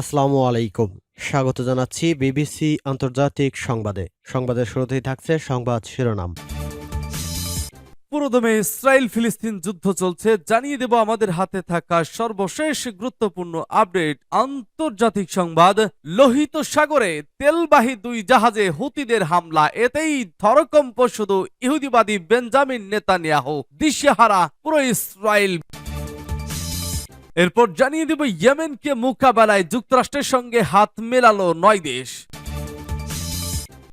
আসসালামু আলাইকুম। স্বাগত জানাচ্ছি বিবিসি আন্তর্জাতিক সংবাদে। সংবাদের শুরুতেই থাকছে সংবাদ শিরোনাম। পুরোদমে ইসরায়েল ফিলিস্তিন যুদ্ধ চলছে। জানিয়ে দেব আমাদের হাতে থাকা সর্বশেষ গুরুত্বপূর্ণ আপডেট। আন্তর্জাতিক সংবাদ, লোহিত সাগরে তেলবাহী দুই জাহাজে হুতিদের হামলা। এতেই থরকম্প শুধু ইহুদিবাদী বেঞ্জামিন নেতানিয়াহু। দিশেহারা পুরো ইসরায়েল এরপর জানিয়ে দেব ইয়েমেনকে মোকাবেলায় যুক্তরাষ্ট্রের সঙ্গে হাত মেলালো নয় দেশ।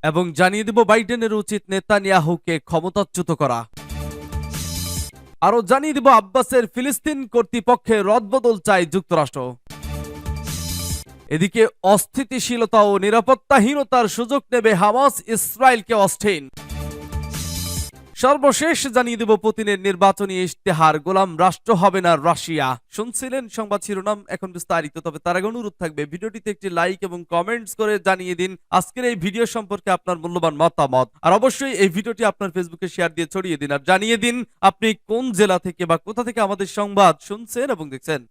এবং জানিয়ে দেব বাইডেনের উচিত নেতানিয়াহুকে ক্ষমতাচ্যুত করা। আরও জানিয়ে দিব আব্বাসের ফিলিস্তিন কর্তৃপক্ষে রদবদল চায় যুক্তরাষ্ট্র। এদিকে অস্থিতিশীলতা ও নিরাপত্তাহীনতার সুযোগ নেবে হামাস ইসরায়েলকে অস্থিন সর্বশেষ জানিয়ে দেব পুতিনের নির্বাচনী ইশতেহার। গোলাম, রাষ্ট্র হবে না রাশিয়া। শুনছিলেন সংবাদ শিরোনাম, এখন বিস্তারিত, তবে তার আগে অনুরোধ থাকবে, ভিডিওটিতে একটি লাইক এবং কমেন্টস করে জানিয়ে দিন, আজকের এই ভিডিও সম্পর্কে আপনার মূল্যবান মতামত। আর অবশ্যই এই ভিডিওটি আপনার ফেসবুকে শেয়ার দিয়ে ছড়িয়ে দিন, আর জানিয়ে দিন, আপনি কোন জেলা থেকে বা কোথা থেকে আমাদের সংবাদ শুনছেন এবং দেখছেন।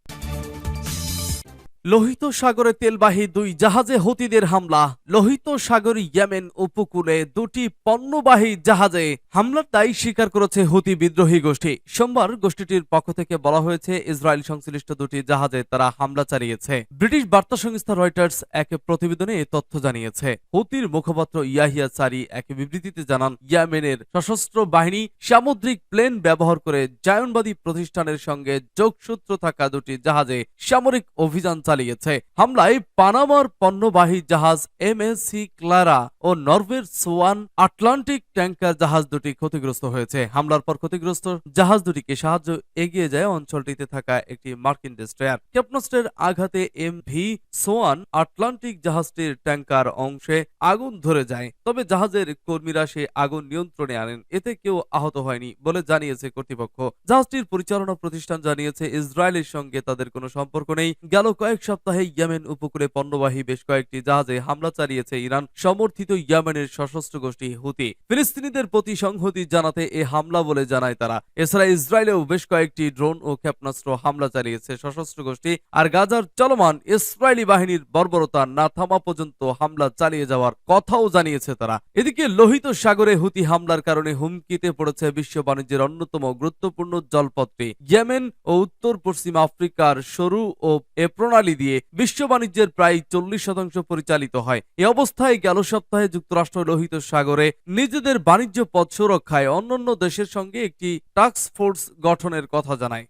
লোহিত সাগরে তেলবাহী দুই জাহাজে হতিদের হামলা। লোহিত সাগর ইয়েমেন উপকূলে দুটি পণ্যবাহী জাহাজে হামলার দায় স্বীকার করেছে হুতি বিদ্রোহী গোষ্ঠী। সোমবার গোষ্ঠীটির পক্ষ থেকে বলা হয়েছে, ইসরায়েল সংশ্লিষ্ট দুটি জাহাজে তারা হামলা চালিয়েছে। ব্রিটিশ বার্তা সংস্থা রয়টার্স এক প্রতিবেদনে এ তথ্য জানিয়েছে। হুতির মুখপাত্র ইয়াহিয়া সারি এক বিবৃতিতে জানান, ইয়েমেনের সশস্ত্র বাহিনী সামুদ্রিক প্লেন ব্যবহার করে জায়নবাদী প্রতিষ্ঠানের সঙ্গে যোগসূত্র থাকা দুটি জাহাজে সামরিক অভিযান চালিয়েছে। হামলায় পানামার পণ্যবাহী জাহাজ এম এস ক্লারা ও নরওয়ের সোয়ান আটলান্টিক ট্যাঙ্কার জাহাজ দুটি ক্ষতিগ্রস্ত হয়েছে। হামলার পর ক্ষতিগ্রস্ত জাহাজ দুটিকে সাহায্য এগিয়ে যায় অঞ্চলটিতে থাকা একটি মার্কিন ডেস্ট্রয়ার। ক্ষেপণাস্ত্রের আঘাতে এম ভি সোয়ান আটলান্টিক জাহাজটির ট্যাঙ্কার অংশে আগুন ধরে যায়, তবে জাহাজের কর্মীরা সে আগুন নিয়ন্ত্রণে আনেন। এতে কেউ আহত হয়নি বলে জানিয়েছে কর্তৃপক্ষ। জাহাজটির পরিচালনা প্রতিষ্ঠান জানিয়েছে, ইসরায়েলের সঙ্গে তাদের কোনো সম্পর্ক নেই। গেল কয়েক সপ্তাহে ইয়েমেন উপকূলে পণ্যবাহী বেশ কয়েকটি জাহাজে হামলা চালিয়েছে ইরান, সমর্থিত ইয়েমেনের সশস্ত্র গোষ্ঠী হুতি। ফিলিস্তিনিদের প্রতি সংহতি জানাতে এ হামলা বলে জানায় তারা। এছাড়া ইসরায়েলেও বেশ কয়েকটি ড্রোন ও ক্ষেপণাস্ত্র হামলা চালিয়েছে সশস্ত্র গোষ্ঠী, আর গাজার চলমান ইসরায়েলি বাহিনীর বর্বরতা না থামা পর্যন্ত হামলা চালিয়ে যাওয়ার কথাও জানিয়েছে তারা। এদিকে লোহিত সাগরে হুতি হামলার কারণে হুমকিতে পড়েছে বিশ্ব বাণিজ্যের অন্যতম গুরুত্বপূর্ণ জলপথটি। ইয়েমেন ও উত্তর পশ্চিম আফ্রিকার সরু ও এ প্রণালী দিয়ে বিশ্ব বাণিজ্যের প্রায় চল্লিশ শতাংশ পরিচালিত হয়। এ অবস্থায় গেল সপ্তাহে যুক্তরাষ্ট্র লোহিত সাগরে নিজেদের বাণিজ্য পথ সুরক্ষায় অন্যান্য দেশের সঙ্গে একটি টাস্ক ফোর্স গঠনের কথা জানায়।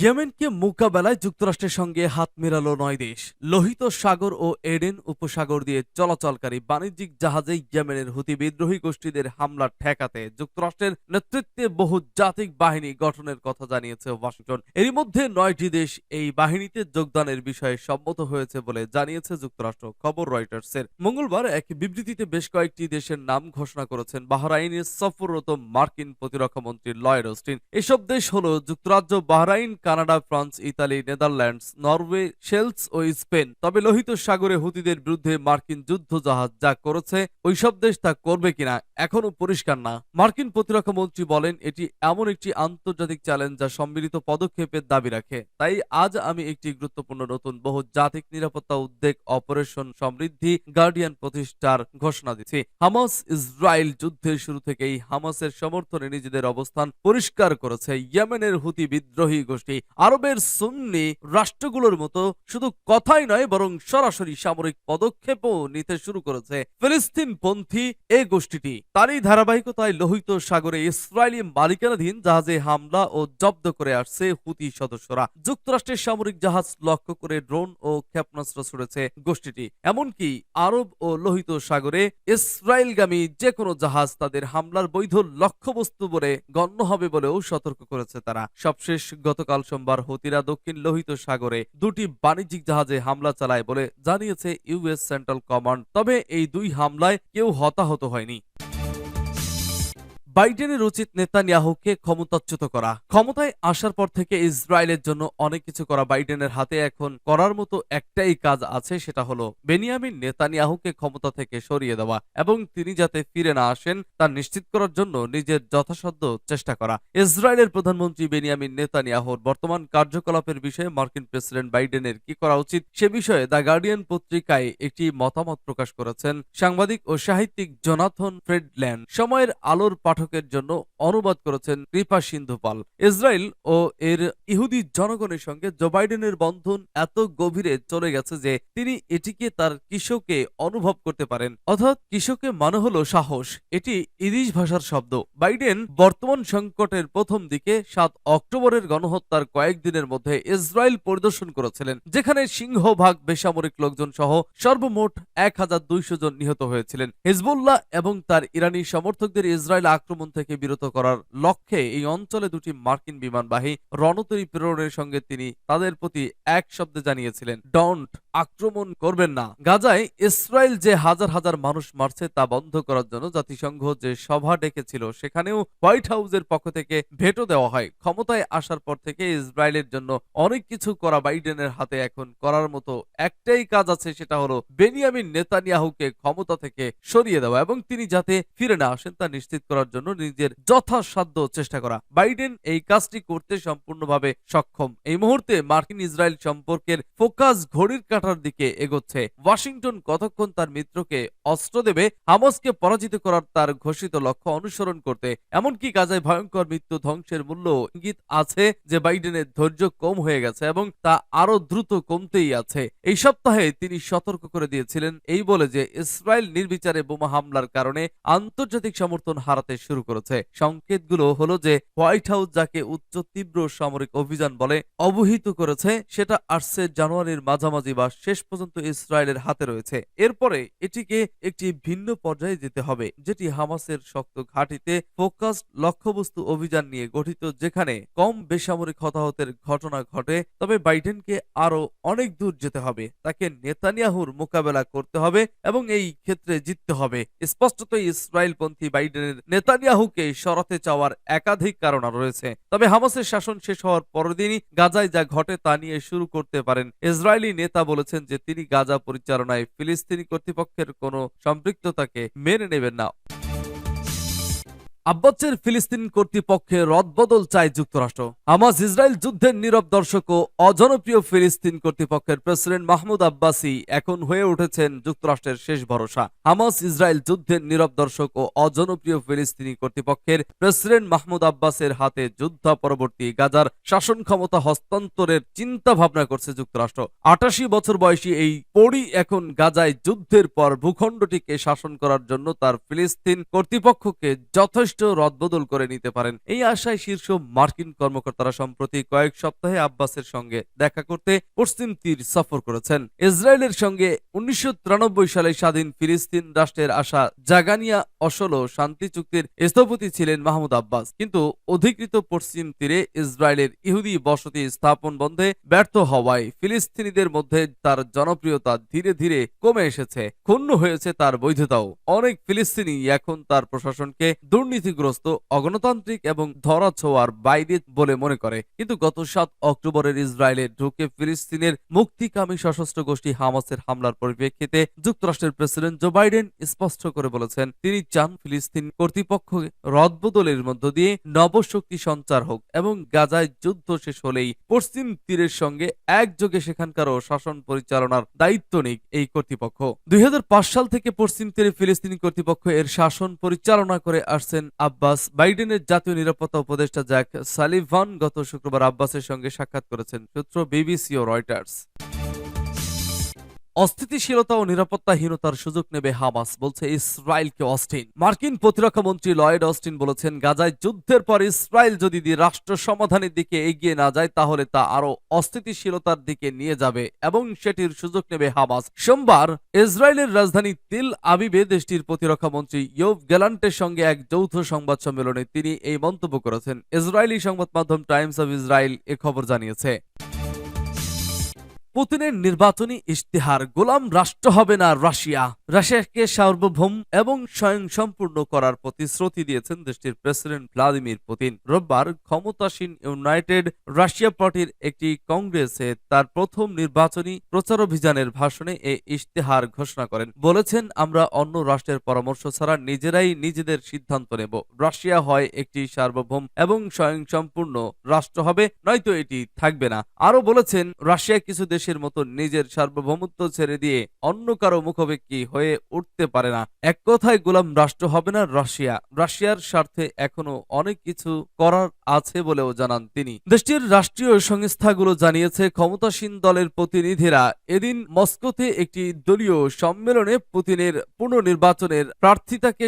ইয়েমেনকে মোকাবেলায় যুক্তরাষ্ট্রের সঙ্গে হাত মেলালো নয় দেশ। লোহিত সাগর ও এডেন উপসাগর দিয়ে চলাচলকারী বাণিজ্যিক জাহাজে ইয়েমেনের হুতি বিদ্রোহী গোষ্ঠীদের হামলা ঠেকাতে যুক্তরাষ্ট্রের নেতৃত্বে বহু জাতিক বাহিনী গঠনের কথা জানিয়েছে ওয়াশিংটন। এরই মধ্যে নয়টি দেশ এই বাহিনীতে যোগদানের বিষয়ে সম্মত হয়েছে বলে জানিয়েছে যুক্তরাষ্ট্র, খবর রয়টার্সের। মঙ্গলবার এক বিবৃতিতে বেশ কয়েকটি দেশের নাম ঘোষণা করেছেন বাহরাইনের সফররত মার্কিন প্রতিরক্ষা মন্ত্রী লয়েড অস্টিন। এসব দেশ হল যুক্তরাজ্য, Bahrain Canada, France, Italy, Netherlands, Norway, Seychelles ও স্পেন। তবে লোহিত সাগরে হুতিদের বিরুদ্ধে মার্কিন যুদ্ধ জাহাজ যা করেছে, ওইসব দেশ তা করবে কিনা এখনও পরিষ্কার না। মার্কিন প্রতিরক্ষা মন্ত্রী বলেন, এটি এমন একটি আন্তর্জাতিক চ্যালেঞ্জ যা সম্মিলিত পদক্ষেপের দাবি রাখে। তাই আজ আমি একটি গুরুত্বপূর্ণ নতুন বহু জাতিক নিরাপত্তা উদ্বেগ, অপারেশন সমৃদ্ধি, গার্ডিয়ান প্রতিষ্ঠার ঘোষণা দিচ্ছি হামাস ইসরায়েল যুদ্ধের শুরু থেকেই হামাসের সমর্থনে নিজেদের অবস্থান পরিষ্কার করেছে। ইয়েমেনের হুতি বিদ্রোহী গোষ্ঠী আরবের সুন্নি রাষ্ট্রগুলোর মতো শুধু কথাই নয়, বরং সরাসরি সামরিক পদক্ষেপও নিতে শুরু করেছে ফিলিস্তিন পন্থী এ গোষ্ঠীটি। তারই ধারাবাহিকতায় লোহিত সাগরে ইসরায়েলি মালিকানাধীন জাহাজে হামলা ও জব্দ করে আসছে হুতি সদস্যরা। যুক্তরাষ্ট্রের সামরিক জাহাজ লক্ষ্য করে ড্রোন ও ক্ষেপণাস্ত্র ছুড়েছে গোষ্ঠীটি। এমনকি আরব ও লোহিত সাগরে ইসরায়েলগামী যে কোনো জাহাজ তাদের হামলার বৈধ লক্ষ্যবস্তু বলে গণ্য হবে বলেও সতর্ক করেছে তারা। সবশেষ গতকাল সোমবার হতিরা দক্ষিণ লোহিত সাগরে দুটি বাণিজ্যিক জাহাজে হামলা চালায় বলে জানিয়েছে ইউএস সেন্ট্রাল কমান্ড। তবে এই দুই হামলায় কেউ হতাহত হয়নি। বাইডেনের উচিত নেতানিয়াহুকে ক্ষমতাচ্যুত করা। ক্ষমতায় আসার পর থেকে ইসরায়েলের জন্য অনেক কিছু করা বাইডেনের হাতে। এখন করার মতো একটাই কাজ আছে, সেটা হলো বেনিয়ামিন নেতানিয়াহুকে ক্ষমতা থেকে সরিয়ে দেওয়া এবং তিনি যাতে ফিরে না আসেন, তা নিশ্চিত করার জন্য নিজের যথাসাধ্য চেষ্টা করা। ইসরায়েলের প্রধানমন্ত্রী বেনিয়ামিন নেতানিয়াহুর বর্তমান কার্যকলাপের বিষয়ে মার্কিন প্রেসিডেন্ট বাইডেনের কি করা উচিত, সে বিষয়ে দ্য গার্ডিয়ান পত্রিকায় একটি মতামত প্রকাশ করেছেন সাংবাদিক ও সাহিত্যিক জোনাথন ফ্রেডল্যান্ড। সময়ের আলোর পাঠকের জন্য অনুবাদ করেছেন কৃপা সিন্ধু পাল। ইসরায়েল ও এর ইহুদি জনগণের সঙ্গে জো বাইডেনের বন্ধন এত গভীরে চলে গেছে যে তিনি এটিকে তার কৃষকে অনুভব করতে পারেন। অর্থাৎ কৃষকে মানে হলো সাহস। এটি ইদিশ ভাষার শব্দ। বাইডেন বর্তমান সংকটের প্রথম দিকে সাত অক্টোবরের গণহত্যার কয়েকদিনের মধ্যে ইসরায়েল পরিদর্শন করেছিলেন, যেখানে সিংহভাগ বেসামরিক লোকজন সহ সর্বমোট এক হাজার দুইশো জন নিহত হয়েছিলেন। হিজবুল্লাহ এবং তার ইরানি সমর্থকদের ইসরায়েল আক্রমণ থেকে বিরত করার লক্ষ্যে এই অঞ্চলে দুটি মার্কিন বিমানবাহী রণতরী প্রেরণের সঙ্গে তিনি তাদের প্রতি এক শব্দে জানিয়েছিলেন ডন্ট আক্রমণ করবেন না। গাজায় ইসরায়েল যে হাজার হাজার মানুষ মারছে তা বন্ধ করার জন্য জাতিসংঘ যে সভা ডেকেছিল, সেখানেও হোয়াইট হাউসের পক্ষ থেকে ভেটো দেওয়া হয়। ক্ষমতায় আসার পর থেকে ইসরায়েলের জন্য অনেক কিছু করা বাইডেনের হাতে এখন করার মতো একটাই কাজ আছে, সেটা হলো বেনিয়ামিন নেতানিয়াহুকে ক্ষমতা থেকে সরিয়ে দেওয়া এবং তিনি যাতে ফিরে না আসেন তা নিশ্চিত করার জন্য নিজের যথাসাধ্য চেষ্টা করা। বাইডেন এই কাজটি করতে সম্পূর্ণভাবে সক্ষম। এই মুহূর্তে মার্কিন ইসরায়েল সম্পর্কের ফোকাস ঘড়ির কাঁটার দিকে এগোচ্ছে। ওয়াশিংটন কতক্ষণ তার মিত্রকে অস্ত্র দেবে, হামাসকে পরাজিত করার তার ঘোষিত লক্ষ্য অনুসরণ করতে। এমনকি গাজায় ভয়ঙ্কর মৃত্যু ধ্বংসের মূল্য ইঙ্গিত আছে যে বাইডেনের ধৈর্য কম হয়ে গেছে এবং তা আরও দ্রুত কমতেই আছে। এই সপ্তাহে তিনি সতর্ক করে দিয়েছিলেন, এই বলে যে ইসরায়েল নির্বিচারে বোমা হামলার কারণে আন্তর্জাতিক সমর্থন হারাতে শুরু করেছে। সংকেতগুলো হলো যে হোয়াইট হাউস যাকে উচ্চ তীব্র সামরিক অভিযান বলে অবহিত করেছে, সেটা আসছে জানুয়ারির মাঝামাঝি বা শেষ পর্যন্ত ইসরায়েলের হাতে রয়েছে। এরপরে এটিকে একটি ভিন্ন পর্যায়ে যেতে হবে, যেটি হামাসের শক্ত ঘাঁটিতে ফোকাসড লক্ষ্যবস্তু অভিযান নিয়ে গঠিত, যেখানে কম বেসামরিক হতাহতের ঘটনা ঘটে। তবে বাইডেনকে আরও অনেক দূর যেতে হবে, তাকে নেতানিয়াহুর মোকাবেলা করতে হবে এবং এই ক্ষেত্রে জিততে হবে। স্পষ্টতই ইসরায়েলপন্থী বাইডেনের নেতানিয়াহুকে সরাতে চাওয়ার একাধিক কারণ রয়েছে। তবে হামাসের শাসন শেষ হওয়ার পরদিনই গাজায় যা ঘটে তা নিয়ে শুরু করতে পারেন ইসরায়েলি নেতা বলেছেন যে তিনি গাজা পরিচালনায় ফিলিস্তিনি কর্তৃপক্ষের কোনো সম্পৃক্ততাকে মেনে নেবেন না। আব্বাসের ফিলিস্তিন কর্তৃপক্ষের রদবদল চায় যুক্তরাষ্ট্র। হামাস ইসরায়েল যুদ্ধের নীরব দর্শক ও অজনপ্রিয় ফিলিস্তিন কর্তৃপক্ষের প্রেসিডেন্ট মাহমুদ আব্বাসি এখন হয়ে উঠেছেন যুক্তরাষ্ট্রের শেষ ভরসা। হামাস ইসরায়েল যুদ্ধের নীরব দর্শক ও অজনপ্রিয় ফিলিস্তিনি কর্তৃপক্ষের প্রেসিডেন্ট মাহমুদ আব্বাসের হাতে যুদ্ধ পরবর্তী গাজার শাসন ক্ষমতা হস্তান্তরের চিন্তা ভাবনা করছে যুক্তরাষ্ট্র। আটাশি বছর বয়সী এই পড়ি এখন গাজায় যুদ্ধের পর ভূখণ্ডটিকে শাসন করার জন্য তার ফিলিস্তিন কর্তৃপক্ষকে যথেষ্ট রদবদল করে নিতে পারেন। এই আশায় শীর্ষ মার্কিন কর্মকর্তারা সম্প্রতি কয়েক সপ্তাহে আব্বাসের সঙ্গে দেখা করতে পশ্চিম তীর সফর করেছেন। ইসরায়েলের সঙ্গে উনিশশো সালে স্বাধীন ফিলিস্তিন রাষ্ট্রের আশা জাগানিয়া অসলো শান্তি চুক্তির স্থপতি ছিলেন মাহমুদ আব্বাস। কিন্তু অধিকৃত পশ্চিম তীরে ইসরায়েলের ইহুদি বসতি স্থাপন বন্ধে ব্যর্থ হওয়ায় ফিলিস্তিনিদের মধ্যে তার জনপ্রিয়তা ধীরে ধীরে কমে এসেছে। ক্ষুণ্ণ হয়েছে তার বৈধতাও। অনেক ফিলিস্তিনি এখন তার প্রশাসনকে দুর্নীতিগ্রস্ত অগণতান্ত্রিক এবং ধরা ছোঁয়ার বাইরে বলে মনে করে। কিন্তু গত সাত অক্টোবরের ইসরায়েলে ঢুকে ফিলিস্তিনের মুক্তিকামী সশস্ত্র গোষ্ঠী হামাসের হামলার পরিপ্রেক্ষিতে যুক্তরাষ্ট্রের প্রেসিডেন্ট জো বাইডেন স্পষ্ট করে বলেছেন, তিনি চান ফিলিস্তিন কর্তৃপক্ষ রদবদলের মধ্য দিয়ে নবশক্তি সঞ্চার হোক এবং গাজায় যুদ্ধ শেষ হলেই পশ্চিম তীরের সঙ্গে একযোগে সেখানকারও শাসন পরিচালনার দায়িত্ব নিক এই কর্তৃপক্ষ। দুই হাজার পাঁচ সাল থেকে পশ্চিম তীরে ফিলিস্তিনি কর্তৃপক্ষ এর শাসন পরিচালনা করে আসছেন আব্বাস বাইডেনের জাতীয় নিরাপত্তা উপদেষ্টা জ্যাক সালিভান গত শুক্রবার আব্বাসের সঙ্গে সাক্ষাৎ করেছেন সূত্র বিবিসি ও রয়টার্স। অস্থিতিশীলতা ও নিরাপত্তাহীনতার সুযোগ নেবে হামাস, বলছে ইসরায়েলকে অস্টিন। মার্কিন প্রতিরক্ষা মন্ত্রী লয়েড অস্টিন বলেছেন, গাজায় যুদ্ধের পর ইসরায়েল যদি রাষ্ট্র সমাধানের দিকে এগিয়ে না যায়, তাহলে তা আরও অস্থিতিশীলতার দিকে নিয়ে যাবে এবং সেটির সুযোগ নেবে হামাস। সোমবার ইসরায়েলের রাজধানী তিল আবিবে দেশটির প্রতিরক্ষা মন্ত্রী ইয়োভ গ্যালান্টের সঙ্গে এক যৌথ সংবাদ সম্মেলনে তিনি এই মন্তব্য করেছেন। ইসরায়েলি সংবাদ মাধ্যম টাইমস অব ইসরায়েল এ খবর জানিয়েছে। পুতিনের নির্বাচনী ইশতেহার গোলাম রাষ্ট্র হবে না রাশিয়া। রাশিয়াকে সার্বভৌম এবং স্বয়ংসম্পূর্ণ করার প্রতিশ্রুতি দিয়েছেন দেশটির প্রেসিডেন্ট ভ্লাদিমির পুতিন। রোববার ক্ষমতাসীন ইউনাইটেড রাশিয়া পার্টির একটি কংগ্রেসে তার প্রথম নির্বাচনী প্রচারাভিযানের ভাষণে এই ইশতেহার ঘোষণা করেন। বলেছেন, আমরা অন্য রাষ্ট্রের পরামর্শ ছাড়া নিজেরাই নিজেদের সিদ্ধান্ত নেব। রাশিয়া হয় একটি সার্বভৌম এবং স্বয়ংসম্পূর্ণ রাষ্ট্র হবে, নয়তো এটি থাকবে না। আরও বলেছেন, রাশিয়া কিছু দেশের মতো নিজের সার্বভৌমত্ব ছেড়ে দিয়ে অন্য কারও মুখোমুখি হয়ে উঠতে পারে না। এক কথায় গোলাম রাষ্ট্র হবে না রাশিয়া। রাশিয়ার স্বার্থে এখনও অনেক কিছু করার আছে বলেও জানান তিনি। দেশটির রাষ্ট্রীয় সংস্থাগুলো জানিয়েছে, ক্ষমতাসীন দলের প্রতিনিধিরা এদিন মস্কোতে একটি দলীয় সম্মেলনে পুতিনের পুনর্নির্বাচনের প্রার্থিতাকে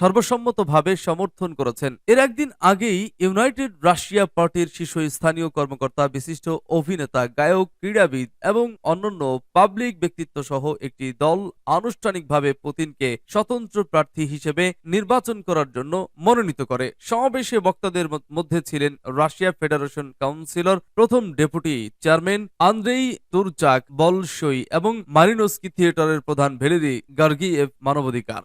সর্বসম্মতভাবে সমর্থন করেছেন। এর একদিন আগেই ইউনাইটেড রাশিয়া পার্টির শীর্ষস্থানীয় কর্মকর্তা, বিশিষ্ট অভিনেতা, গায়ক, ক্রীড়াবিদ এবং অন্যান্য পাবলিক ব্যক্তিত্ব সহ একটি দল আনুষ্ঠানিকভাবে পুতিনকে স্বতন্ত্র প্রার্থী হিসেবে নির্বাচন করার জন্য মনোনীত করে। সমাবেশে বক্তাদের মধ্যে ছিলেন রাশিয়া ফেডারেশন কাউন্সিলর প্রথম deputy chairman Andrei Turchak Bolshoi এবং মারিনোস্কি থিয়েটারের প্রধান ভেলেরি গার্গিয়েভ মানবাধিকার।